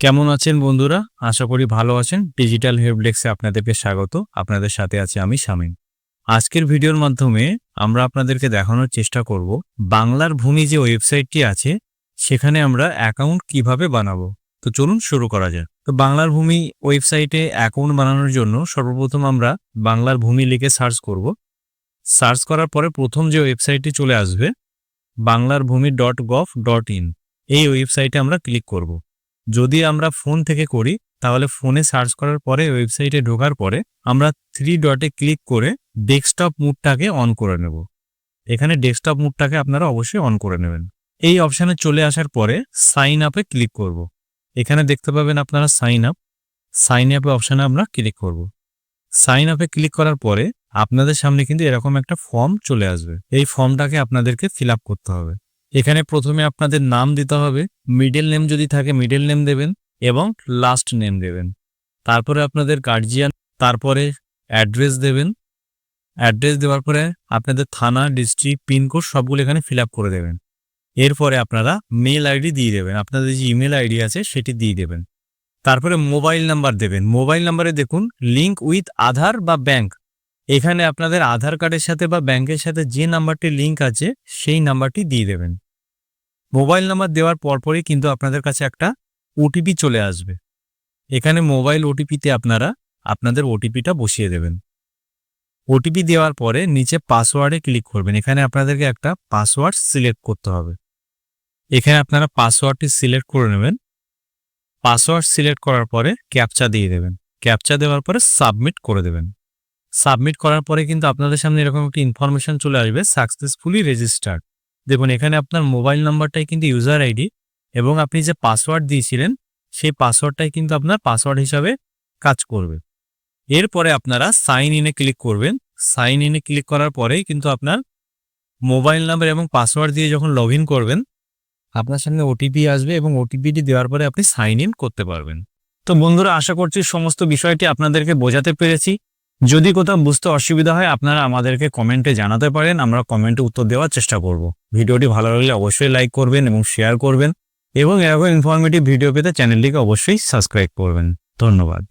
কেমন আছেন বন্ধুরা? আশা করি ভালো আছেন। ডিজিটাল হেল্পডেস্কে আপনাদেরকে স্বাগত। আপনাদের সাথে আছি আমি শামীম। আজকের ভিডিওর মাধ্যমে আমরা আপনাদেরকে দেখানোর চেষ্টা করব বাংলার ভূমি যে ওয়েবসাইটটি আছে, সেখানে আমরা অ্যাকাউন্ট কীভাবে বানাবো। তো চলুন শুরু করা যাক। তো বাংলার ভূমি ওয়েবসাইটে অ্যাকাউন্ট বানানোর জন্য সর্বপ্রথম আমরা বাংলার ভূমি লিখে সার্চ করব। সার্চ করার পরে প্রথম যে ওয়েবসাইটটি চলে আসবে, বাংলার ভূমি ডট গভ ডট ইন এই ওয়েবসাইটে আমরা ক্লিক করব। যদি আমরা ফোন থেকে করি, তাহলে ফোনে সার্চ করার পরে ওয়েবসাইটে ঢোকার পরে, আমরা থ্রি ডটে ক্লিক করে ডেস্কটপ মুডটাকে অন করে নেব। এখানে ডেস্কটপ মুডটাকে আপনারা অবশ্যই অন করে নেবেন। এই অপশানে চলে আসার পরে সাইন আপে ক্লিক করব। এখানে দেখতে পাবেন আপনারা সাইন আপ সাইন আপে অপশানে আমরা ক্লিক করব। সাইন আপে ক্লিক করার পরে, আপনাদের সামনে কিন্তু এরকম একটা ফর্ম চলে আসবে। এই ফর্মটাকে আপনাদেরকে ফিল করতে হবে। এখানে প্রথমে আপনাদের নাম দিতে হবে মিডল নেম যদি থাকে মিডল নেম দেবেন এবং লাস্ট নেম দেবেন। তারপরে আপনাদের গার্জিয়ান তারপরে অ্যাড্রেস দেবেন। অ্যাড্রেস দেওয়ার পরে আপনাদের থানা ডিস্ট্রিক্ট পিনকোড সবগুলো এখানে ফিল করে দেবেন। এরপরে আপনারা মেল আইডি দিয়ে দেবেন, আপনাদের যে ইমেল আইডি আছে সেটি দিয়ে দেবেন। তারপরে মোবাইল নাম্বার দেবেন। মোবাইল নাম্বারে দেখুন লিঙ্ক উইথ আধার বা ব্যাংক এখানে আপনাদের আধার কার্ডের সাথে বা ব্যাংকের সাথে যে নাম্বারটি লিঙ্ক আছে, সেই নাম্বারটি দিয়ে দেবেন। মোবাইল নাম্বার দেওয়ার পরপরই কিন্তু আপনাদের কাছে একটা ওটিপি চলে আসবে। এখানে মোবাইল ওটিপিতে আপনারা আপনাদের ওটিপিটা বসিয়ে দেবেন। ওটিপি দেওয়ার পরে নিচে পাসওয়ার্ডে ক্লিক করবেন। এখানে আপনাদেরকে একটা পাসওয়ার্ড সিলেক্ট করতে হবে। এখানে আপনারা পাসওয়ার্ডটি সিলেক্ট করে নেবেন। পাসওয়ার্ড সিলেক্ট করার পরে ক্যাপচা দিয়ে দেবেন। ক্যাপচা দেওয়ার পরে সাবমিট করে দেবেন। সাবমিট করার পরে কিন্তু আপনাদের সামনে এরকম একটি ইনফরমেশন চলে আসবে সাকসেসফুলি রেজিস্টার্ড দেখুন, এখানে আপনার মোবাইল নাম্বারটাই কিন্তু ইউজার আইডি এবং আপনি যে পাসওয়ার্ড দিয়েছিলেন, সেই পাসওয়ার্ডটাই কিন্তু আপনার পাসওয়ার্ড হিসাবে কাজ করবে। এরপরে আপনারা সাইন ইনে ক্লিক করবেন। সাইন ইনে ক্লিক করার পরেই কিন্তু আপনার মোবাইল নাম্বার এবং পাসওয়ার্ড দিয়ে যখন লগ করবেন, আপনার সামনে ওটিপি আসবে এবং ওটিপিটি দেওয়ার পরে আপনি সাইন ইন করতে পারবেন। তো বন্ধুরা, আশা করছি সমস্ত বিষয়টি আপনাদেরকে বোঝাতে পেরেছি। যদি কোথাও বুঝতে অসুবিধা হয়, আপনারা আমাদেরকে কমেন্টে জানাতে পারেন, আমরা কমেন্টে উত্তর দেওয়ার চেষ্টা করব। ভিডিওটি ভালো লাগলে অবশ্যই লাইক করবেন এবং শেয়ার করবেন, এবং এরকম ইনফরমেটিভ ভিডিও পেতে চ্যানেলটিকে অবশ্যই সাবস্ক্রাইব করবেন। ধন্যবাদ।